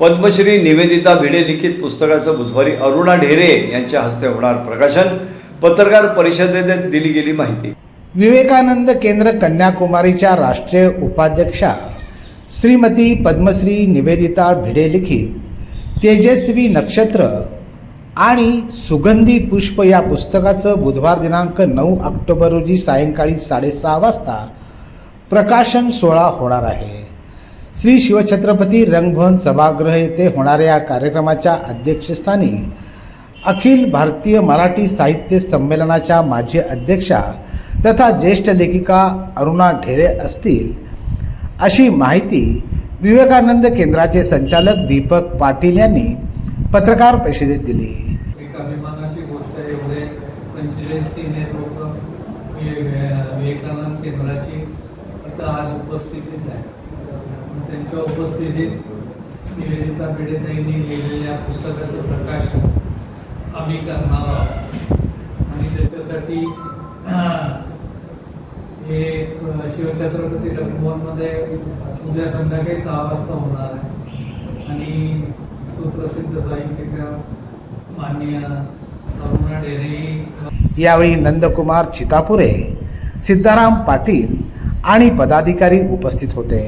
पद्मश्री निवेदिता भिडे लिखित पुस्तकाचं बुधवारी अरुणा ढेरे यांच्या हस्ते होणार प्रकाशन. पत्रकार परिषदेत दिली गेली माहिती. विवेकानंद केंद्र कन्याकुमारीच्या राष्ट्रीय उपाध्यक्षा श्रीमती पद्मश्री निवेदिता भिडे लिखित तेजस्वी नक्षत्र आणि सुगंधी पुष्प या पुस्तकाचं बुधवार दिनांक नऊ ऑक्टोबर रोजी सायंकाळी साडेसहा वाजता प्रकाशन सोहळा होणार आहे. श्री शिवछत्रपती रंगभवन सभागृह येथे होणाऱ्या या कार्यक्रमाच्या अध्यक्षस्थानी अखिल भारतीय मराठी साहित्य संमेलनाच्या माजी अध्यक्षा तथा ज्येष्ठ लेखिका अरुणा ढेरे असतील अशी माहिती विवेकानंद केंद्राचे संचालक दीपक पाटील यांनी पत्रकार परिषदेत दिली. एक अभिमानाची गोष्ट एवढे लोक विवेकानंद केंद्राची इथं आज उपस्थितीत आहे त्यांच्या उपस्थितीत निवेदिता भिडेताईंनी लिहिलेल्या पुस्तकाचं प्रकाशन आम्ही करणार आहोत. आणि त्याच्यासाठी हे शिवछत्रपती रंगभवनमध्ये उद्या संध्याकाळी सहा वाजता होणार आहे. आणि सुप्रसिद्ध साहित्यिका माननीय अरुणा ढेरे यावेळी नंदकुमार चितापुरे सिद्धाराम पाटील आणि पदाधिकारी उपस्थित होते.